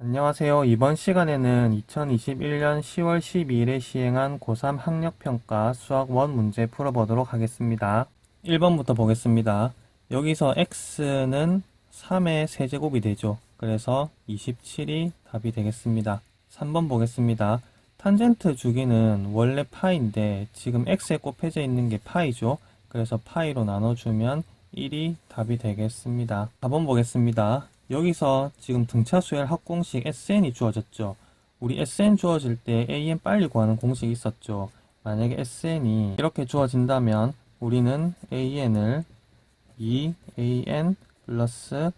안녕하세요. 이번 시간에는 2021년 10월 12일에 시행한 고3 학력평가 수학 1 문제 풀어보도록 하겠습니다. 1번부터 보겠습니다. 여기서 x는 3의 세제곱이 되죠. 그래서 27이 답이 되겠습니다. 3번 보겠습니다. 탄젠트 주기는 원래 파인데 지금 x에 곱해져 있는 게 파이죠. 그래서 파이로 나눠주면 1이 답이 되겠습니다. 4번 보겠습니다. 여기서 지금 등차 수열 합공식 SN이 주어졌죠. 우리 SN 주어질 때 AN 빨리 구하는 공식이 있었죠. 만약에 SN이 이렇게 주어진다면 우리는 AN을 2AN 플러스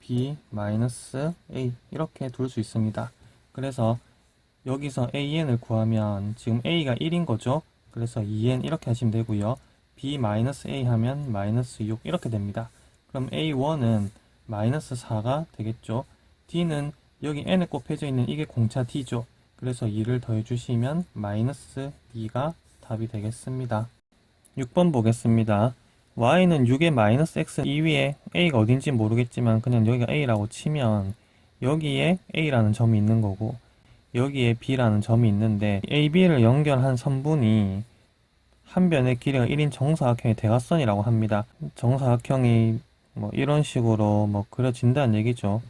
B 마이너스 A 이렇게 둘 수 있습니다. 그래서 여기서 AN을 구하면 지금 A가 1인 거죠. 그래서 2N 이렇게 하시면 되고요. B 마이너스 A 하면 마이너스 6 이렇게 됩니다. 그럼 A1은 마이너스 4가 되겠죠. D는 여기 n에 곱해져 있는 이게 공차 D죠. 그래서 2를 더해주시면 마이너스 D가 답이 되겠습니다. 6번 보겠습니다. y는 6의 마이너스 x 이 위에 a가 어딘지 모르겠지만 그냥 여기가 a라고 치면 여기에 a라는 점이 있는 거고 여기에 b라는 점이 있는데 a, b를 연결한 선분이 한 변의 길이가 1인 정사각형의 대각선이라고 합니다. 정사각형이 뭐 이런 식으로 뭐 그려진다는 얘기죠.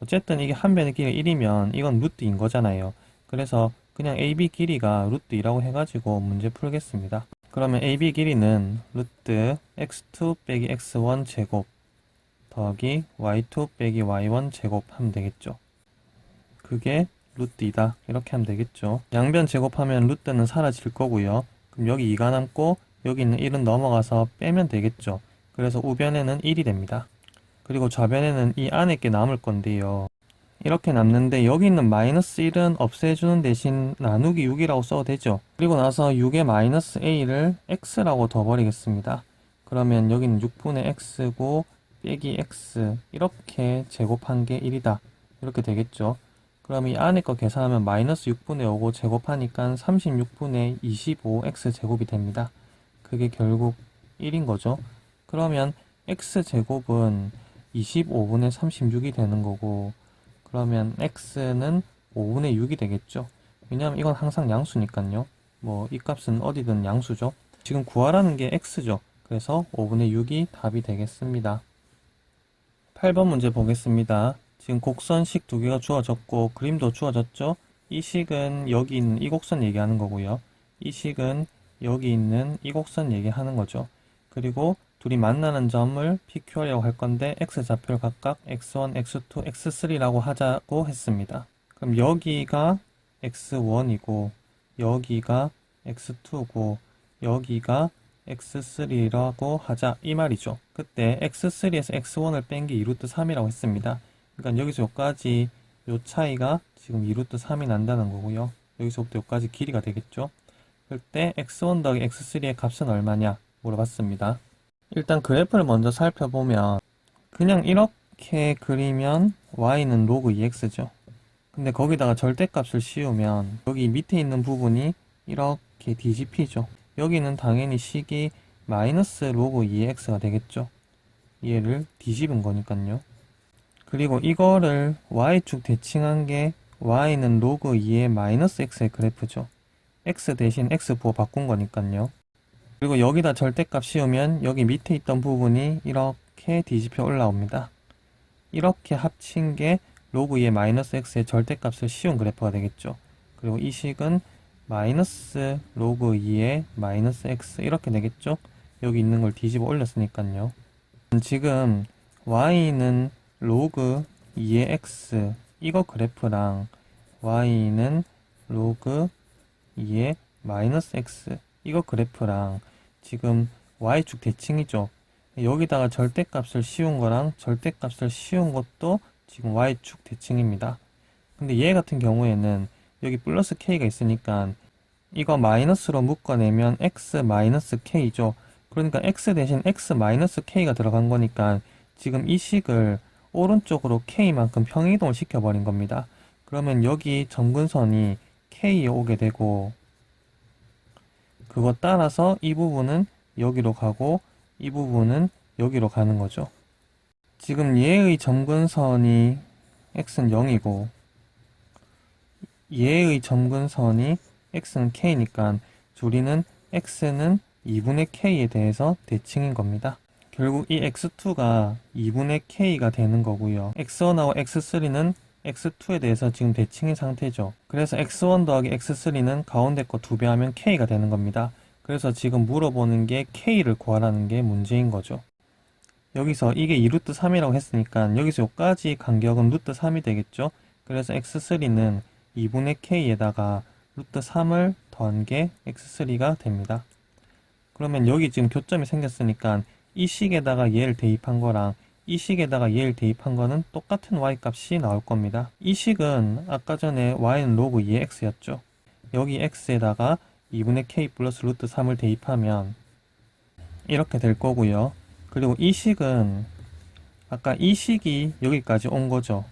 어쨌든 이게 한 변의 길이가 1이면 이건 루트인 거잖아요. 그래서 그냥 AB 길이가 루트 2라고 해가지고 문제 풀겠습니다. 그러면 AB 길이는 루트 x2 빼기 x1 제곱 더하기 y2 빼기 y1 제곱 하면 되겠죠. 그게 루트 2다. 이렇게 하면 되겠죠. 양변 제곱하면 루트는 사라질 거고요. 그럼 여기 2가 남고 여기 있는 1은 넘어가서 빼면 되겠죠. 그래서 우변에는 1이 됩니다. 그리고 좌변에는 이 안에 게 남을 건데요. 이렇게 남는데 여기 있는 마이너스 1은 없애주는 대신 나누기 6이라고 써도 되죠. 그리고 나서 6의 마이너스 a를 x라고 둬버리겠습니다. 그러면 여기는 6분의 x고 빼기 x 이렇게 제곱한 게 1이다. 이렇게 되겠죠. 그럼 이 안에 거 계산하면 마이너스 6분의 5고 제곱하니까 36분의 25x 제곱이 됩니다. 그게 결국 1인 거죠. 그러면 x제곱은 25분의 36이 되는 거고 그러면 x는 5분의 6이 되겠죠. 왜냐하면 이건 항상 양수니까요. 뭐 이 값은 어디든 양수죠. 지금 구하라는 게 x죠. 그래서 5분의 6이 답이 되겠습니다. 8번 문제 보겠습니다. 지금 곡선식 두 개가 주어졌고 그림도 주어졌죠. 이 식은 여기 있는 이 곡선 얘기하는 거고요. 이 식은 여기 있는 이 곡선 얘기하는 거죠. 그리고 둘이 만나는 점을 PQ라고 할 건데 X좌표를 각각 X1, X2, X3라고 하자고 했습니다. 그럼 여기가 X1이고 여기가 X2고 여기가 X3라고 하자 이 말이죠. 그때 X3에서 X1을 뺀 게 2루트 3이라고 했습니다. 그러니까 여기서 여기까지 요 차이가 지금 2루트 3이 난다는 거고요. 여기서부터 여기까지 길이가 되겠죠. 그때 X1 더하기 X3의 값은 얼마냐 물어봤습니다. 일단 그래프를 먼저 살펴보면 그냥 이렇게 그리면 y는 로그 2x죠. 근데 거기다가 절대값을 씌우면 여기 밑에 있는 부분이 이렇게 뒤집히죠. 여기는 당연히 식이 마이너스 로그 2x가 되겠죠. 얘를 뒤집은 거니까요. 그리고 이거를 y축 대칭한 게 y는 로그 2의 마이너스 x의 그래프죠. x 대신 x 부호 바꾼 거니까요. 그리고 여기다 절대값 씌우면 여기 밑에 있던 부분이 이렇게 뒤집혀 올라옵니다. 이렇게 합친 게 로그 2의 마이너스 x의 절대값을 씌운 그래프가 되겠죠. 그리고 이 식은 마이너스 로그 2의 마이너스 x 이렇게 되겠죠. 여기 있는 걸 뒤집어 올렸으니까요. 지금 y는 로그 2의 x 이거 그래프랑 y는 로그 2의 마이너스 x 이거 그래프랑 지금 y축 대칭이죠. 여기다가 절대값을 씌운 거랑 절대값을 씌운 것도 지금 y축 대칭입니다. 근데 얘 같은 경우에는 여기 플러스 k가 있으니까 이거 마이너스로 묶어내면 x 마이너스 k죠. 그러니까 x 대신 x 마이너스 k가 들어간 거니까 지금 이 식을 오른쪽으로 k만큼 평행이동을 시켜버린 겁니다. 그러면 여기 점근선이 k에 오게 되고 그거 따라서 이 부분은 여기로 가고 이 부분은 여기로 가는 거죠. 지금 얘의 점근선이 x는 0이고 얘의 점근선이 x는 k니까 우리는 x는 2분의 k에 대해서 대칭인 겁니다. 결국 이 x2가 2분의 k가 되는 거고요. x1하고 x3는 x2에 대해서 지금 대칭인 상태죠. 그래서 x1 더하기 x3는 가운데 거 2배 하면 k가 되는 겁니다. 그래서 지금 물어보는 게 k를 구하라는 게 문제인 거죠. 여기서 이게 2루트 3이라고 했으니까 여기서 여기까지 간격은 루트 3이 되겠죠. 그래서 x3는 2분의 k에다가 루트 3을 더한 게 x3가 됩니다. 그러면 여기 지금 교점이 생겼으니까 이 식에다가 얘를 대입한 거랑 이 식에다가 얘를 대입한 거는 똑같은 y 값이 나올 겁니다. 이 식은 아까 전에 y는 로그 2의 x였죠. 여기 x에다가 2분의 k 플러스 루트 3을 대입하면 이렇게 될 거고요. 그리고 이 식은 아까 이 식이 여기까지 온 거죠.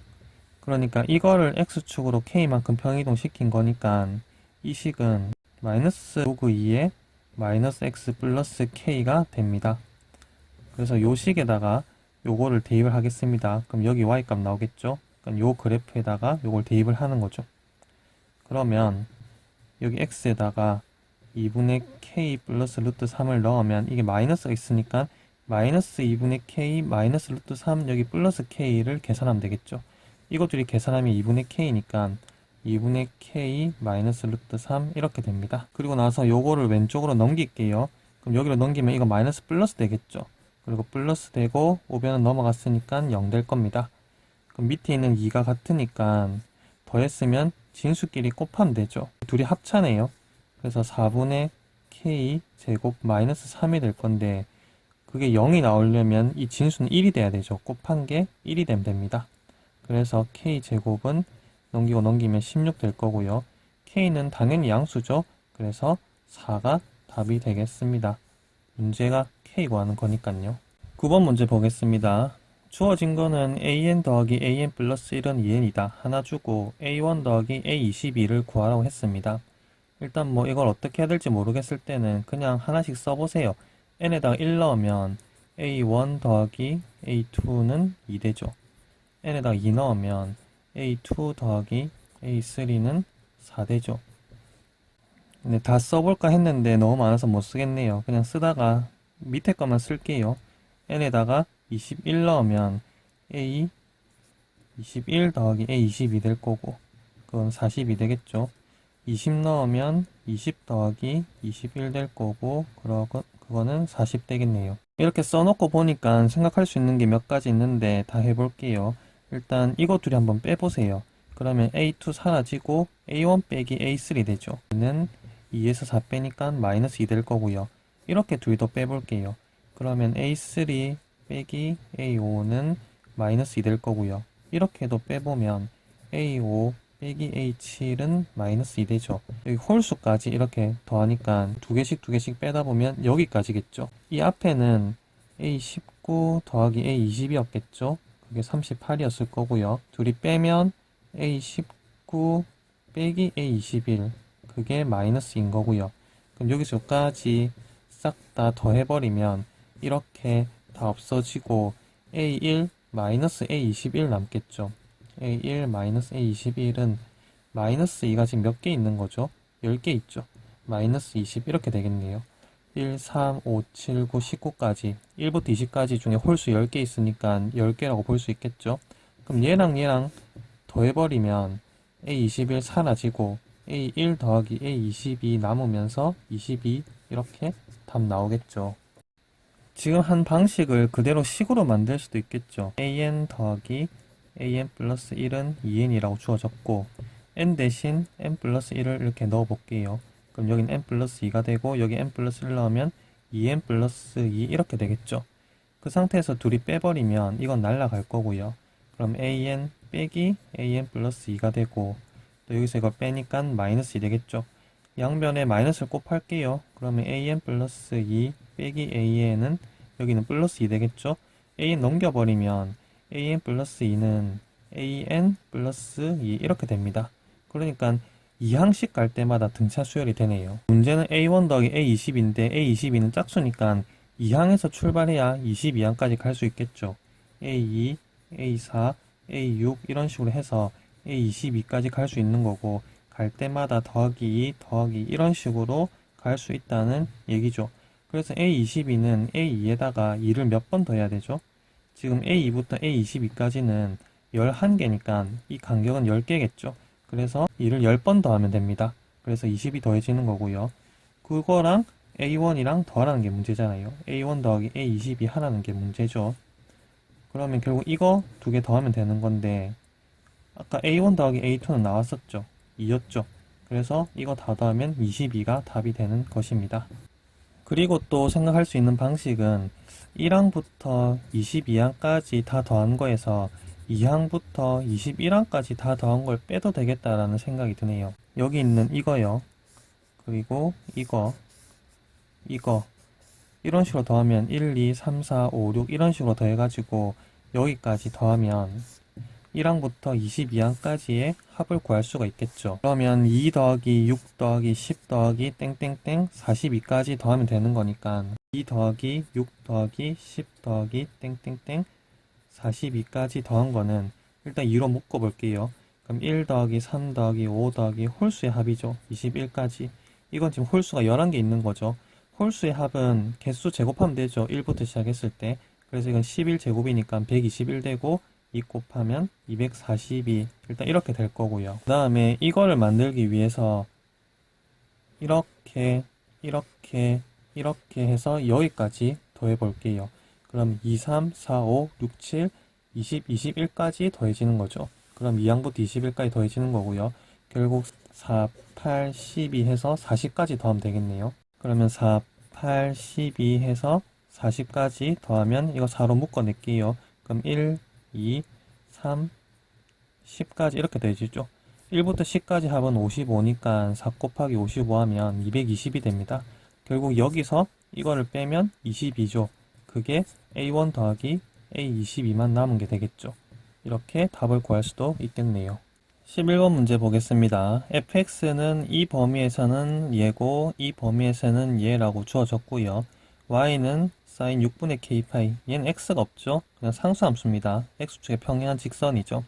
그러니까 이거를 x축으로 k만큼 평이동 시킨 거니까 이 식은 마이너스 로그 2의 마이너스 x 플러스 k가 됩니다. 그래서 요 식에다가 요거를 대입을 하겠습니다. 그럼 여기 y 값 나오겠죠? 그럼 요 그래프에다가 요걸 대입을 하는 거죠. 그러면 여기 x에다가 2분의 k 플러스 루트 3을 넣으면 이게 마이너스가 있으니까 마이너스 2분의 k 마이너스 루트 3 여기 플러스 k를 계산하면 되겠죠. 이것들이 계산하면 2분의 k니까 2분의 k 마이너스 루트 3 이렇게 됩니다. 그리고 나서 요거를 왼쪽으로 넘길게요. 그럼 여기로 넘기면 이거 마이너스 플러스 되겠죠. 그리고 플러스 되고 5변은 넘어갔으니까 0 될 겁니다. 그럼 밑에 있는 2가 같으니까 더했으면 진수끼리 곱하면 되죠. 둘이 합차네요. 그래서 4분의 k 제곱 마이너스 3이 될 건데 그게 0이 나오려면 이 진수는 1이 돼야 되죠. 곱한 게 1이 되면 됩니다. 그래서 k 제곱은 넘기고 넘기면 16 될 거고요. k는 당연히 양수죠. 그래서 4가 답이 되겠습니다. 문제가 k 구하는 거니까요. 9번 문제 보겠습니다. 주어진 거는 an 더하기 an 플러스 1은 2n이다. 하나 주고 a1 더하기 a22를 구하라고 했습니다. 일단 뭐 이걸 어떻게 해야 될지 모르겠을 때는 그냥 하나씩 써보세요. n에다가 1 넣으면 a1 더하기 a2는 2 되죠. n에다가 2 넣으면 a2 더하기 a3는 4 되죠. 근데 다 써볼까 했는데 너무 많아서 못 쓰겠네요. 그냥 쓰다가 밑에 것만 쓸게요. n에다가 21 넣으면 a 21 더하기 a 22될 거고 그건 42 되겠죠. 20 넣으면 20 더하기 21 될 거고 그러고 그거는 40 되겠네요. 이렇게 써놓고 보니까 생각할 수 있는 게 몇 가지 있는데 다 해볼게요. 일단 이거 둘이 한번 빼보세요. 그러면 A2 사라지고 A1 빼기 A3 되죠. 는 2에서 4 빼니까 마이너스 2 될 거고요. 이렇게 둘 더 빼볼게요. 그러면 A3 빼기 A5는 마이너스 2 될 거고요. 이렇게도 빼보면 A5 빼기 A7은 마이너스 2 되죠. 여기 홀수까지 이렇게 더하니까 두 개씩 두 개씩 빼다 보면 여기까지겠죠. 이 앞에는 A19 더하기 A20이었겠죠. 그게 38이었을 거고요. 둘이 빼면 A19 빼기 A21 그게 마이너스인 거고요. 그럼 여기서 여기까지 싹 다 더해버리면 이렇게 다 없어지고 A1 마이너스 A21 남겠죠. A1 마이너스 A21은 마이너스 2가 지금 몇 개 있는 거죠? 10개 있죠. 마이너스 20 이렇게 되겠네요. 1, 3, 5, 7, 9, 19까지 1부터 20까지 중에 홀수 10개 있으니까 10개라고 볼 수 있겠죠. 그럼 얘랑 얘랑 더해버리면 A21 사라지고 A1 더하기 A22 남으면서 22 이렇게 답 나오겠죠. 지금 한 방식을 그대로 식으로 만들 수도 있겠죠. an 더하기 an 플러스 1은 2n이라고 주어졌고 n 대신 n 플러스 1을 이렇게 넣어 볼게요. 그럼 여긴 n 플러스 2가 되고 여기 n 플러스 1 넣으면 2n 플러스 2 이렇게 되겠죠. 그 상태에서 둘이 빼버리면 이건 날라갈 거고요. 그럼 an 빼기 an 플러스 2가 되고 또 여기서 이걸 빼니까 마이너스 2 되겠죠. 양변에 마이너스를 곱할게요. 그러면 an 플러스 2 빼기 an은 여기는 플러스 2 되겠죠. an 넘겨버리면 an 플러스 2는 an 플러스 2 이렇게 됩니다. 그러니까 2항씩 갈 때마다 등차 수열이 되네요. 문제는 a1 더하기 a20인데 a22는 짝수니까 2항에서 출발해야 22항까지 갈 수 있겠죠. a2, a4, a6 이런 식으로 해서 a22까지 갈 수 있는 거고 갈 때마다 더하기 2, 더하기 이런 식으로 갈 수 있다는 얘기죠. 그래서 A22는 A2에다가 2를 몇 번 더 해야 되죠? 지금 A2부터 A22까지는 11개니까 이 간격은 10개겠죠. 그래서 2를 10번 더 하면 됩니다. 그래서 20이 더해지는 거고요. 그거랑 A1이랑 더하라는 게 문제잖아요. A1 더하기 A22 하라는 게 문제죠. 그러면 결국 이거 두 개 더하면 되는 건데 아까 A1 더하기 A2는 나왔었죠. 2였죠. 그래서 이거 다 더하면 22가 답이 되는 것입니다. 그리고 또 생각할 수 있는 방식은 1항부터 22항까지 다 더한 거에서 2항부터 21항까지 다 더한 걸 빼도 되겠다라는 생각이 드네요. 여기 있는 이거요. 그리고 이거, 이거. 이런 식으로 더하면 1, 2, 3, 4, 5, 6 이런 식으로 더해가지고 여기까지 더하면 1항부터 22항까지의 합을 구할 수가 있겠죠. 그러면 2 더하기 6 더하기 10 더하기 땡땡땡 42까지 더하면 되는 거니까 2 더하기 6 더하기 10 더하기 땡땡땡 42까지 더한 거는 일단 2로 묶어 볼게요. 그럼 1 더하기 3 더하기 5 더하기 홀수의 합이죠. 21까지. 이건 지금 홀수가 11개 있는 거죠. 홀수의 합은 개수 제곱하면 되죠. 1부터 시작했을 때. 그래서 이건 11제곱이니까 121 되고 2 곱하면 242 일단 이렇게 될 거고요. 그 다음에 이거를 만들기 위해서 이렇게 이렇게 이렇게 해서 여기까지 더해 볼게요. 그럼 2, 3, 4, 5, 6, 7, 20, 21까지 더해지는 거죠. 그럼 2항부터 21까지 더해지는 거고요. 결국 4, 8, 12 해서 40까지 더하면 되겠네요. 그러면 4, 8, 12 해서 40까지 더하면 이거 4로 묶어낼게요. 그럼 1, 2, 3, 10까지 이렇게 되어지죠. 1부터 10까지 합은 55니까 4 곱하기 55 하면 220이 됩니다. 결국 여기서 이거를 빼면 22죠. 그게 A1 더하기 A22만 남은 게 되겠죠. 이렇게 답을 구할 수도 있겠네요. 11번 문제 보겠습니다. fx는 이 범위에서는 얘고 이 범위에서는 얘라고 주어졌고요. y는 sin 6분의 k파이 얘는 x가 없죠. 그냥 상수함수입니다. x축의 평행한 직선이죠.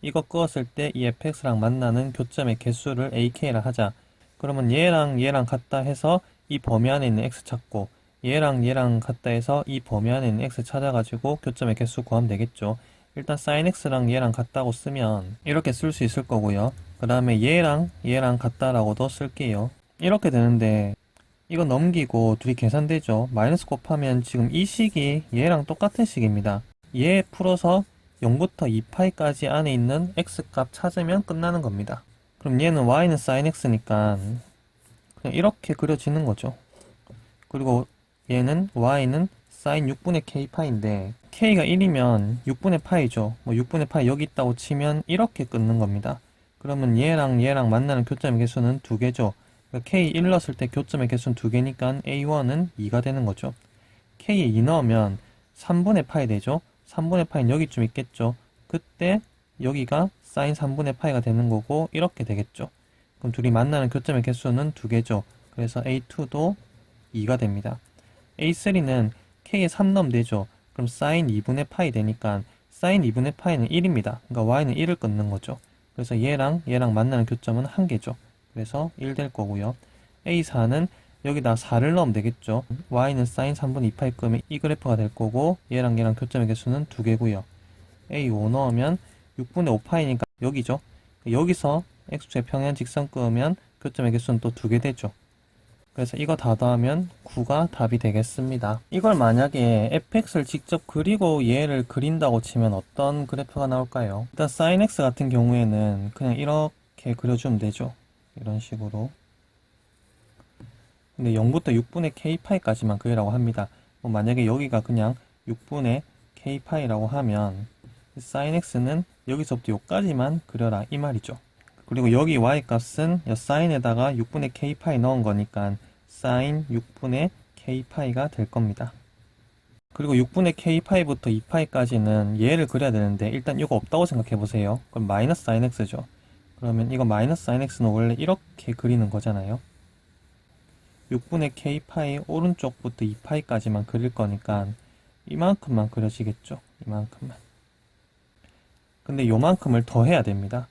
이거 끄었을 때 이 fx랑 만나는 교점의 개수를 ak라 하자. 그러면 얘랑 얘랑 같다 해서 이 범위 안에 있는 x 찾고 얘랑 얘랑 같다 해서 이 범위 안에 있는 x 찾아가지고 교점의 개수 구하면 되겠죠. 일단 sin x랑 얘랑 같다고 쓰면 이렇게 쓸 수 있을 거고요. 그 다음에 얘랑 얘랑 같다라고도 쓸게요. 이렇게 되는데 이거 넘기고 둘이 계산되죠. 마이너스 곱하면 지금 이 식이 얘랑 똑같은 식입니다. 얘 풀어서 0부터 2파이까지 안에 있는 x값 찾으면 끝나는 겁니다. 그럼 얘는 y는 sin x니까 그냥 이렇게 그려지는 거죠. 그리고 얘는 y는 sin 6분의 k파인데 k가 1이면 6분의 파이죠. 뭐 6분의 파이 여기 있다고 치면 이렇게 끊는 겁니다. 그러면 얘랑 얘랑 만나는 교점의 개수는 두 개죠. 그러니까 k 1 넣었을 때 교점의 개수는 두 개니까 a1은 2가 되는 거죠. k에 2 넣으면 3분의 파이 되죠. 3분의 파이는 여기쯤 있겠죠. 그때 여기가 sin 3분의 파이가 되는 거고 이렇게 되겠죠. 그럼 둘이 만나는 교점의 개수는 두 개죠. 그래서 a2도 2가 됩니다. a3는 k에 3 넣으면 되죠. 그럼 sin 2분의 파이 되니까 sin 2분의 파이는 1입니다. 그러니까 y는 1을 끊는 거죠. 그래서 얘랑 얘랑 만나는 교점은 한 개죠. 그래서 1 될 거고요. A4는 여기다 4를 넣으면 되겠죠. y는 sin 3분의 2파이 끄면 이 그래프가 될 거고 얘랑 얘랑 교점의 개수는 두 개고요. A5 넣으면 6분의 5파이니까 여기죠. 여기서 x축의 평행 직선 끄면 교점의 개수는 또 두 개 되죠. 그래서 이거 다 더하면 9가 답이 되겠습니다. 이걸 만약에 fx를 직접 그리고 얘를 그린다고 치면 어떤 그래프가 나올까요? 일단 sin x 같은 경우에는 그냥 이렇게 그려주면 되죠. 이런 식으로. 근데 0부터 6분의 k파이까지만 그리라고 합니다. 뭐 만약에 여기가 그냥 6분의 k파이라고 하면 sin x는 여기서부터 여기까지만 그려라 이 말이죠. 그리고 여기 y 값은 이 sine에다가 6분의 k파이 넣은 거니까 sin 6분의 k파이가 될 겁니다. 그리고 6분의 k파이부터 2파이까지는 얘를 그려야 되는데 일단 이거 없다고 생각해 보세요. 그럼 마이너스 sin x죠. 그러면 이거 마이너스 sin x는 원래 이렇게 그리는 거잖아요. 6분의 k파이 오른쪽부터 2파이까지만 그릴 거니까 이만큼만 그려지겠죠. 이만큼만. 근데 요만큼을 더 해야 됩니다.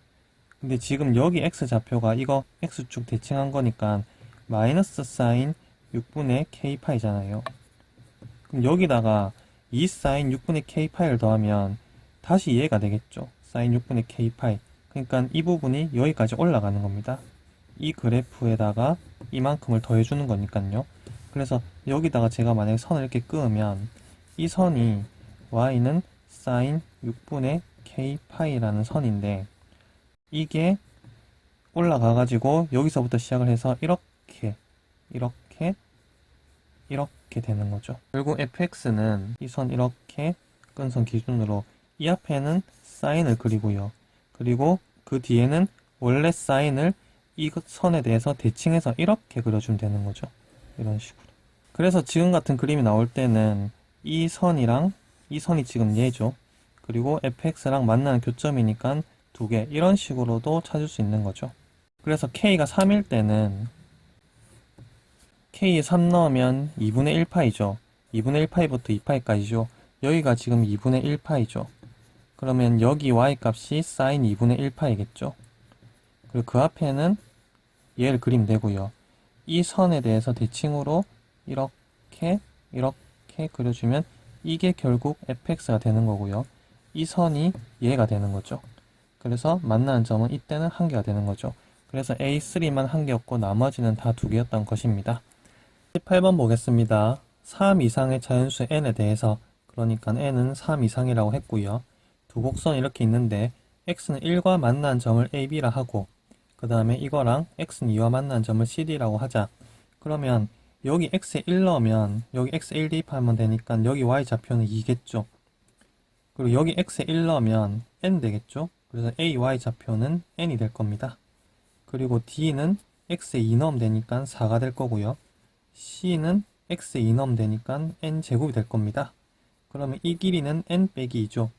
근데 지금 여기 x좌표가 이거 x축 대칭한 거니까 마이너스 사인 6분의 k파이잖아요. 그럼 여기다가 2 사인 6분의 k파이를 더하면 다시 얘가 되겠죠. 사인 6분의 k파이. 그러니까 이 부분이 여기까지 올라가는 겁니다. 이 그래프에다가 이만큼을 더해주는 거니까요. 그래서 여기다가 제가 만약에 선을 이렇게 끄으면 이 선이 y는 사인 6분의 k파이라는 선인데 이게 올라가가지고 여기서부터 시작을 해서 이렇게 이렇게 이렇게 되는 거죠. 결국 fx는 이 선 이렇게 끈선 기준으로 이 앞에는 사인을 그리고요. 그리고 그 뒤에는 원래 사인을 이 선에 대해서 대칭해서 이렇게 그려주면 되는 거죠. 이런 식으로. 그래서 지금 같은 그림이 나올 때는 이 선이랑 이 선이 지금 얘죠. 그리고 fx랑 만나는 교점이니까 두 개. 이런 식으로도 찾을 수 있는 거죠. 그래서 k가 3일 때는 k에 3 넣으면 2분의 1파이죠. 2분의 1파이부터 2파이까지죠. 여기가 지금 2분의 1파이죠. 그러면 여기 y 값이 사인 2분의 1파이겠죠. 그리고 그 앞에는 얘를 그리면 되고요. 이 선에 대해서 대칭으로 이렇게 이렇게 그려주면 이게 결국 fx가 되는 거고요. 이 선이 얘가 되는 거죠. 그래서 만나는 점은 이때는 한 개가 되는 거죠. 그래서 A3만 한 개였고 나머지는 다 두 개였던 것입니다. 18번 보겠습니다. 3 이상의 자연수 n에 대해서 그러니까 n은 3 이상이라고 했고요. 두 곡선 이렇게 있는데 x는 1과 만난 점을 ab라 하고 그 다음에 이거랑 x는 2와 만난 점을 cd라고 하자. 그러면 여기 x에 1 넣으면 여기 x에 1 대입하면 되니까 여기 y 좌표는 2겠죠. 그리고 여기 x에 1 넣으면 n 되겠죠. 그래서 ay 좌표는 n이 될 겁니다. 그리고 d는 x에 2 넣으면 되니까 4가 될 거고요. c는 x에 2 넣으면 되니까 n 제곱이 될 겁니다. 그러면 이 길이는 n 빼기 2죠.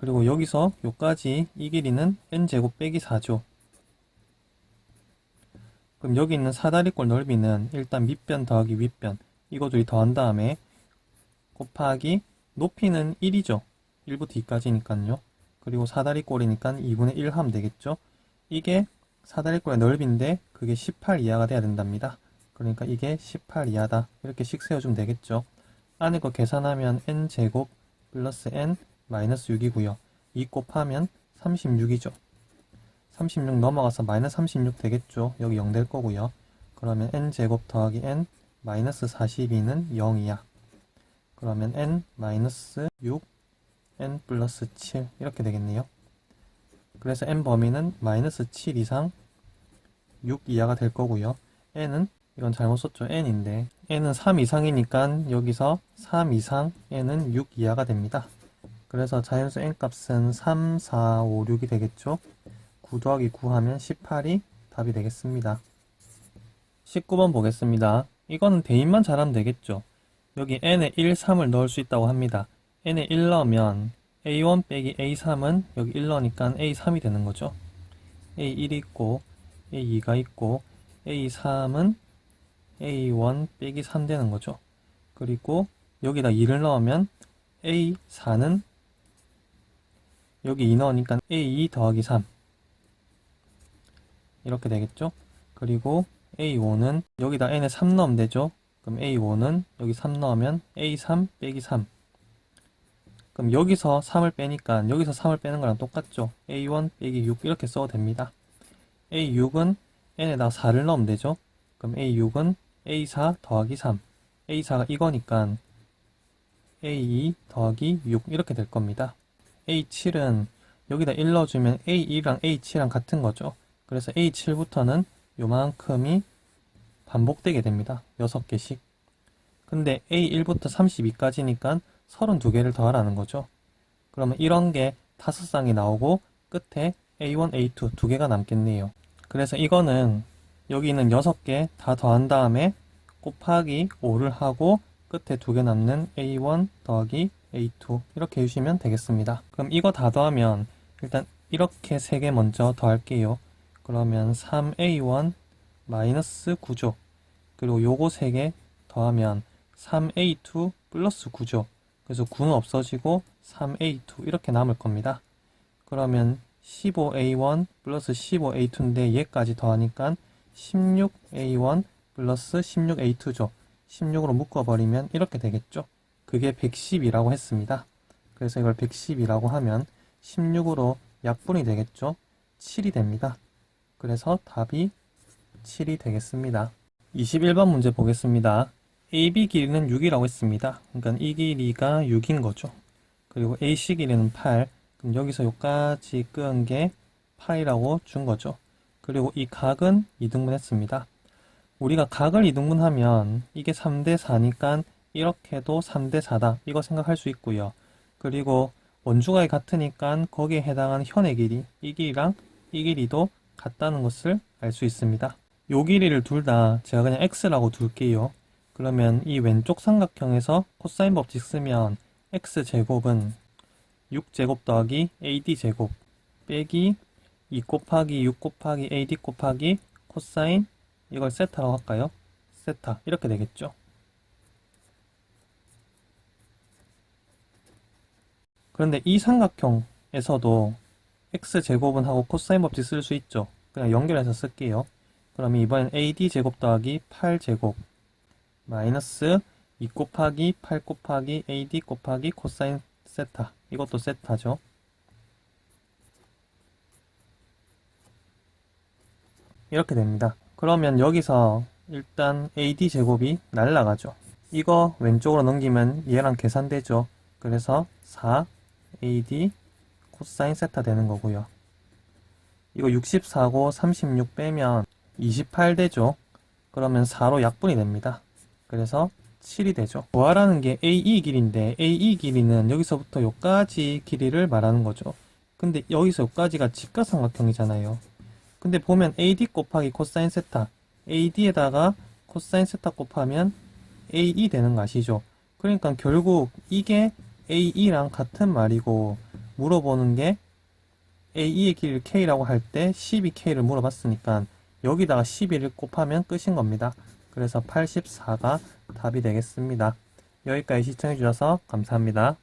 그리고 여기서 요까지 이 길이는 n 제곱 빼기 4죠. 그럼 여기 있는 사다리꼴 넓이는 일단 밑변 더하기 윗변 이거 둘이 더한 다음에 곱하기 높이는 1이죠. 1부터 2까지니까요. 그리고 사다리꼴이니까 2분의 1 하면 되겠죠. 이게 사다리꼴의 넓이인데 그게 18 이하가 돼야 된답니다. 그러니까 이게 18 이하다. 이렇게씩 세워주면 되겠죠. 안에 거 계산하면 n제곱 플러스 n 마이너스 6이고요. 2 곱하면 36이죠. 36 넘어가서 마이너스 36 되겠죠. 여기 0 될 거고요. 그러면 n제곱 더하기 n 마이너스 42는 0이야. 그러면 n 마이너스 6 n 플러스 7 이렇게 되겠네요. 그래서 n 범위는 마이너스 7 이상 6 이하가 될 거고요. n은 이건 잘못 썼죠. n인데 n은 3 이상이니까 여기서 3 이상 n은 6 이하가 됩니다. 그래서 자연수 n 값은 3, 4, 5, 6이 되겠죠. 9 더하기 9 하면 18이 답이 되겠습니다. 19번 보겠습니다. 이거는 대입만 잘하면 되겠죠. 여기 n에 1, 3을 넣을 수 있다고 합니다. n에 1 넣으면 a1 빼기 a3은 여기 1 넣으니까 a3이 되는 거죠. a1이 있고 a2가 있고 a3은 a1 빼기 3 되는 거죠. 그리고 여기다 2를 넣으면 a4는 여기 2 넣으니까 a2 더하기 3 이렇게 되겠죠. 그리고 a5는 여기다 n에 3 넣으면 되죠. 그럼 a5는 여기 3 넣으면 a3 빼기 3 그럼 여기서 3을 빼니까 여기서 3을 빼는 거랑 똑같죠. a1 빼기 6 이렇게 써도 됩니다. a6은 n에다 4를 넣으면 되죠. 그럼 a6은 a4 더하기 3 a4가 이거니까 a2 더하기 6 이렇게 될 겁니다. A7은 여기다 1 넣어주면 a2랑 a7랑 같은 거죠. 그래서 a7부터는 요만큼이 반복되게 됩니다. 6개씩. 근데 a1부터 32까지니까 32개를 더하라는 거죠. 그러면 이런 게 다섯 쌍이 나오고 끝에 a1, a2 두 개가 남겠네요. 그래서 이거는 여기 있는 6개 다 더한 다음에 곱하기 5를 하고 끝에 두 개 남는 a1 더하기 a2 이렇게 해주시면 되겠습니다. 그럼 이거 다 더하면 일단 이렇게 세 개 먼저 더할게요. 그러면 3a1 마이너스 9죠. 그리고 요거 세 개 더하면 3a2 플러스 9죠. 그래서 9는 없어지고 3a2 이렇게 남을 겁니다. 그러면 15A1 플러스 15A2인데 얘까지 더하니까 16A1 플러스 16A2죠. 16으로 묶어버리면 이렇게 되겠죠. 그게 110이라고 했습니다. 그래서 이걸 110이라고 하면 16으로 약분이 되겠죠. 7이 됩니다. 그래서 답이 7이 되겠습니다. 21번 문제 보겠습니다. AB 길이는 6이라고 했습니다. 그러니까 이 길이가 6인 거죠. 그리고 AC 길이는 8. 그럼 여기서 여기까지 끄은 게 8이라고 준 거죠. 그리고 이 각은 2등분 했습니다. 우리가 각을 2등분하면 이게 3대 4니까 이렇게도 3대 4다. 이거 생각할 수 있고요. 그리고 원주각이 같으니까 거기에 해당하는 현의 길이, 이 길이랑 이 길이도 같다는 것을 알 수 있습니다. 요 길이를 둘 다 제가 그냥 x라고 둘게요. 그러면 이 왼쪽 삼각형에서 코사인 법칙 쓰면 x제곱은 6제곱 더하기 ad제곱 빼기 2 곱하기 6 곱하기 ad 곱하기 코사인 이걸 세타라고 할까요? 세타 이렇게 되겠죠. 그런데 이 삼각형에서도 x제곱은 하고 코사인 법칙 쓸 수 있죠. 그냥 연결해서 쓸게요. 그러면 이번엔 ad 제곱 더하기 8제곱 마이너스 2 곱하기 8 곱하기 ad 곱하기 코사인 세타 이것도 세타죠. 이렇게 됩니다. 그러면 여기서 일단 AD 제곱이 날라가죠. 이거 왼쪽으로 넘기면 얘랑 계산되죠. 그래서 4 AD 코사인 세타 되는 거고요. 이거 64고 36 빼면 28 되죠. 그러면 4로 약분이 됩니다. 그래서 7이 되죠. 구하라는 게 AE 길이인데 AE 길이는 여기서부터 여기까지 길이를 말하는 거죠. 근데 여기서 여기까지가 직각삼각형이잖아요. 근데 보면 AD 곱하기 코사인 세타 AD에다가 코사인 세타 곱하면 AE 되는 거 아시죠? 그러니까 결국 이게 AE랑 같은 말이고 물어보는 게 AE의 길이를 K라고 할 때 12K를 물어봤으니까 여기다가 12를 곱하면 끝인 겁니다. 그래서 84가 답이 되겠습니다. 여기까지 시청해주셔서 감사합니다.